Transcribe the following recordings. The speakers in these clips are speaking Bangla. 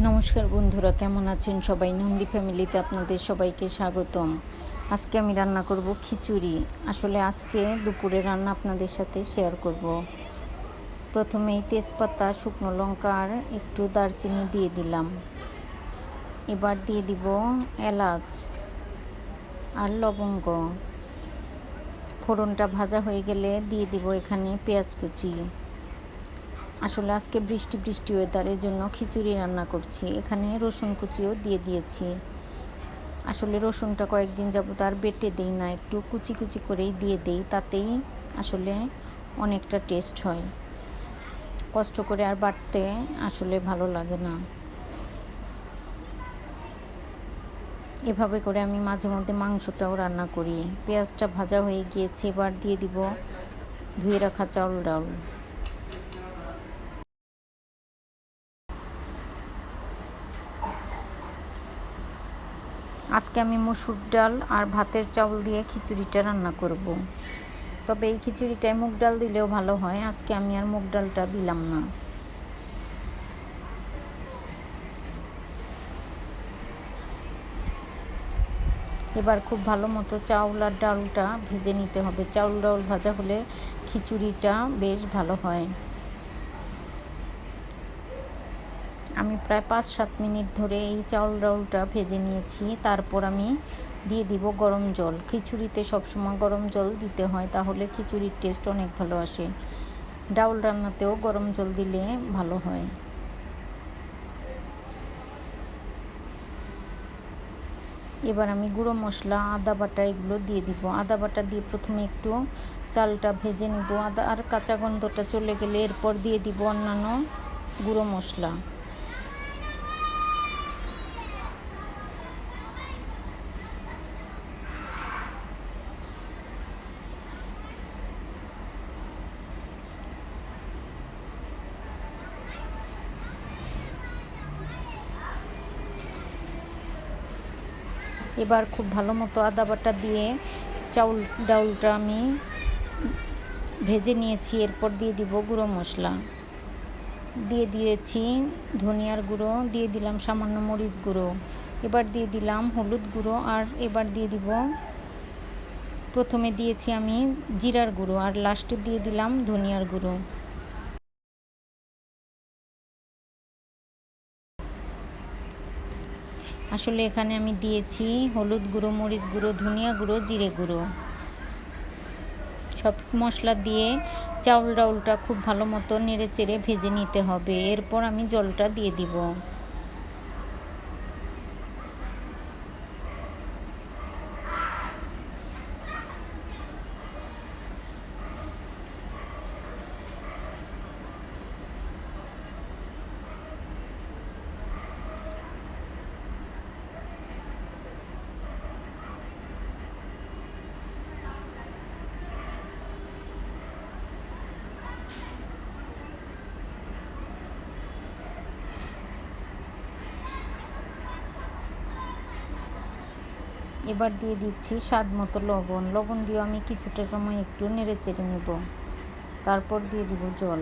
নমস্কার বন্ধুরা, কেমন আছেন সবাই? নন্দী ফ্যামিলিতে আপনাদের সবাইকে স্বাগতম। আজকে আমি রান্না করব খিচুড়ি। আসলে আজকে দুপুরে রান্না আপনাদের সাথে শেয়ার করব। প্রথমেই তেজপাতা, শুকনো লঙ্কা আর একটু দারচিনি দিয়ে দিলাম। এবার দিয়ে দিব এলাচ আর লবঙ্গ। ফোড়নটা ভাজা হয়ে গেলে দিয়ে দিব এখানে পেঁয়াজ কুচি। আসলে আজকে বৃষ্টি বৃষ্টি ওয়েদারের জন্য খিচুড়ি রান্না করছি। এখানে রসুন কুচিও দিয়ে দিয়েছি। আসলে রসুনটা কয়েকদিন যাবত আর বেটে দিই না, একটু কুচি কুচি করেই দিয়ে দিই, তাতেই আসলে অনেকটা টেস্ট হয়। কষ্ট করে আর বাটতে আসলে ভালো লাগে না। এভাবে করে আমি মাঝে মধ্যে মাংসটাও রান্না করি। পেঁয়াজটা ভাজা হয়ে গিয়েছে, এবার দিয়ে দিব ধুয়ে রাখা চাউল ডাউল আজকে আমি মসুর ডাল আর ভাতের চাউল দিয়ে খিচুড়িটা রান্না করব। তবে এই খিচুড়িটায় মুগ ডাল দিলেও ভালো হয়, আজকে আমি আর মুগ ডালটা দিলাম না। এবার খুব ভালো মতো চাউল আর ডালটা ভেজে নিতে হবে। চাউল ডাউল ভাজা হলে খিচুড়িটা বেশ ভালো হয়। আমি প্রায় পাঁচ সাত মিনিট ধরে এই চাউল ডাউলটা ভেজে নিয়েছি। তারপর আমি দিয়ে দিব গরম জল। খিচুড়িতে সবসময় গরম জল দিতে হয়, তাহলে খিচুড়ির টেস্ট অনেক ভালো আসে। ডাউল রান্নাতেও গরম জল দিলে ভালো হয়। এবার আমি গুঁড়ো মশলা, আদা বাটা এগুলো দিয়ে দিব। আদা বাটা দিয়ে প্রথমে একটু চালটা ভেজে নিব। আদা আর কাঁচা গন্ধটা চলে গেলে এরপর দিয়ে দিব অন্যান্য গুঁড়ো মশলা। এবার খুব ভালো মতো আদা বাটা দিয়ে চাউল, ডাউলটা আমি ভেজে নিয়েছি। এরপর দিয়ে দিব গুঁড়ো মশলা। দিয়ে দিয়েছি ধনিয়ার গুঁড়ো, দিয়ে দিলাম সামান্য মরিচ গুঁড়ো। এবার দিয়ে দিলাম হলুদ গুঁড়ো আর এবার দিয়ে দিব, প্রথমে দিয়েছি আমি জিরার গুঁড়ো আর লাস্টে দিয়ে দিলাম ধনিয়ার গুঁড়ো। আসলে এখানে আমি দিয়েছি হলুদ গুঁড়ো, মরিচ গুঁড়ো, ধনিয়া গুঁড়ো, জিরে গুঁড়ো। সব মশলা দিয়ে চাউল ডাউলটা খুব ভালো মতো নেড়ে চেড়ে ভেজে নিতে হবে। এরপর আমি জলটা দিয়ে দিব। এবার দিয়ে দিচ্ছি স্বাদ মতো লবণ। লবণ দিয়ে আমি কিছুটা সময় একটু নেড়ে চেড়ে নেব। তারপর দিয়ে দিব জল।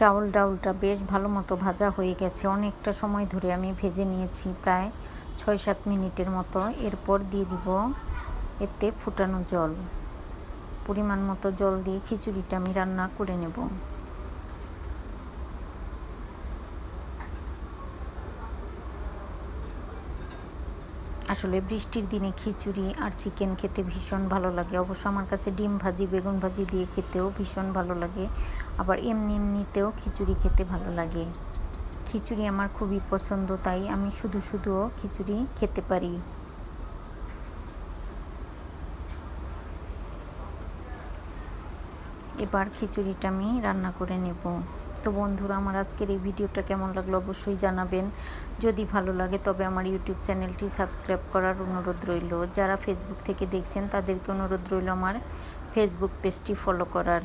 চাউল ডাউলটা বেশ ভালো মতো ভাজা হয়ে গেছে। অনেকটা সময় ধরে আমি ভেজে নিয়েছি, প্রায় ছয় সাত মিনিটের মতো। এরপর দিয়ে দিব এতে ফুটানো জল। পরিমাণ মতো জল দিয়ে খিচুড়িটা আমি রান্না করে নেব। আসলে বৃষ্টির দিনে খিচুড়ি আর চিকেন খেতে ভীষণ ভালো লাগে। অবশ্য আমার কাছে ডিম ভাজি, বেগুন ভাজি দিয়ে খেতেও ভীষণ ভালো লাগে। আবার এমনি এমনিতেও খিচুড়ি খেতে ভালো লাগে। খিচুড়ি আমার খুবই পছন্দ, তাই আমি শুধু শুধুও খিচুড়ি খেতে পারি। এবার খিচুড়িটা আমি রান্না করে নেব। তো বন্ধুরা, আমার আজকের এই ভিডিওটা কেমন লাগল অবশ্যই জানাবেন। যদি ভালো লাগে, তবে আমার ইউটিউব চ্যানেলটি সাবস্ক্রাইব করার অনুরোধ রইল। যারা ফেসবুক থেকে দেখছেন, তাদেরকে অনুরোধ রইল আমার ফেসবুক পেজটি ফলো করার।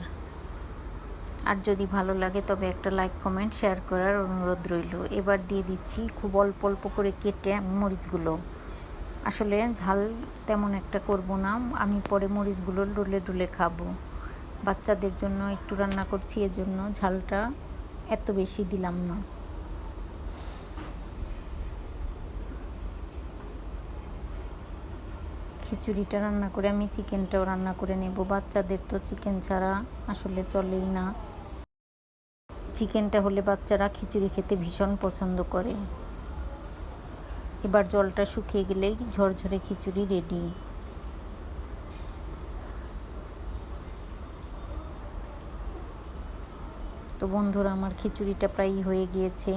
আর যদি ভালো লাগে, তবে একটা লাইক কমেন্ট শেয়ার করার অনুরোধ রইল। এবার দিয়ে দিচ্ছি খুব অল্প অল্প করে কেটে মরিচগুলো। আসলে ঝাল তেমন একটা করব না, আমি পরে মরিচগুলো ডলে ডলে খাব। বাচ্চাদের জন্য একটু রান্না করছি, এজন্য ঝালটা এত বেশি দিলাম না। খিচুড়িটা রান্না করে আমি চিকেনটাও রান্না করে নেব। বাচ্চাদের তো চিকেন ছাড়া আসলে চলেই না। চিকেনটা হলে বাচ্চারা খিচুড়ি খেতে ভীষণ পছন্দ করে। এবার জলটা শুকিয়ে গেলেই ঝরঝরে খিচুড়ি রেডি। তো বন্ধুরা আমার খিচুড়িটা প্রায় হয়ে গিয়েছে।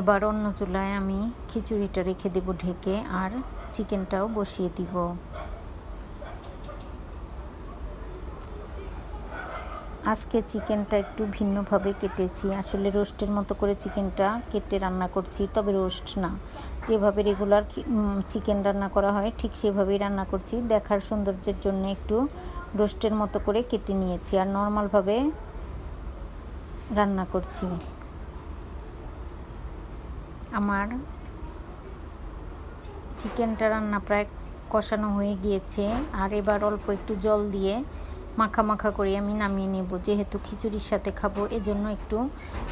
এবার অন্য চুলায় আমি খিচুড়িটা রেখে দেব ঢেকে আর চিকেনটাও বসিয়ে দিব। আজকে চিকেনটা একটু ভিন্নভাবে কেটেছি। আসলে রোস্টের মতো করে চিকেনটা কেটে রান্না করছি, তবে রোস্ট না। যেভাবে রেগুলার চিকেন রান্না করা হয়, ঠিক সেভাবেই রান্না করছি। দেখার সৌন্দর্যের জন্য একটু রোস্টের মতো করে কেটে নিয়েছি আর নর্মালভাবে রান্না করছি। আমার চিকেনটা রান্না প্রায় কষানো হয়ে গিয়েছে। আর এবার অল্প একটু জল দিয়ে মাখা মাখা করে আমি নামিয়ে নেব। যেহেতু খিচুড়ির সাথে খাব, এজন্য একটু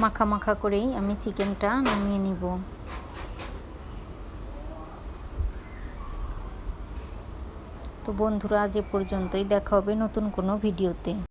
মাখা মাখা করেই আমি চিকেনটা নামিয়ে নিব। তো বন্ধুরা, আজ এ পর্যন্তই। দেখা হবে নতুন কোনো ভিডিওতে।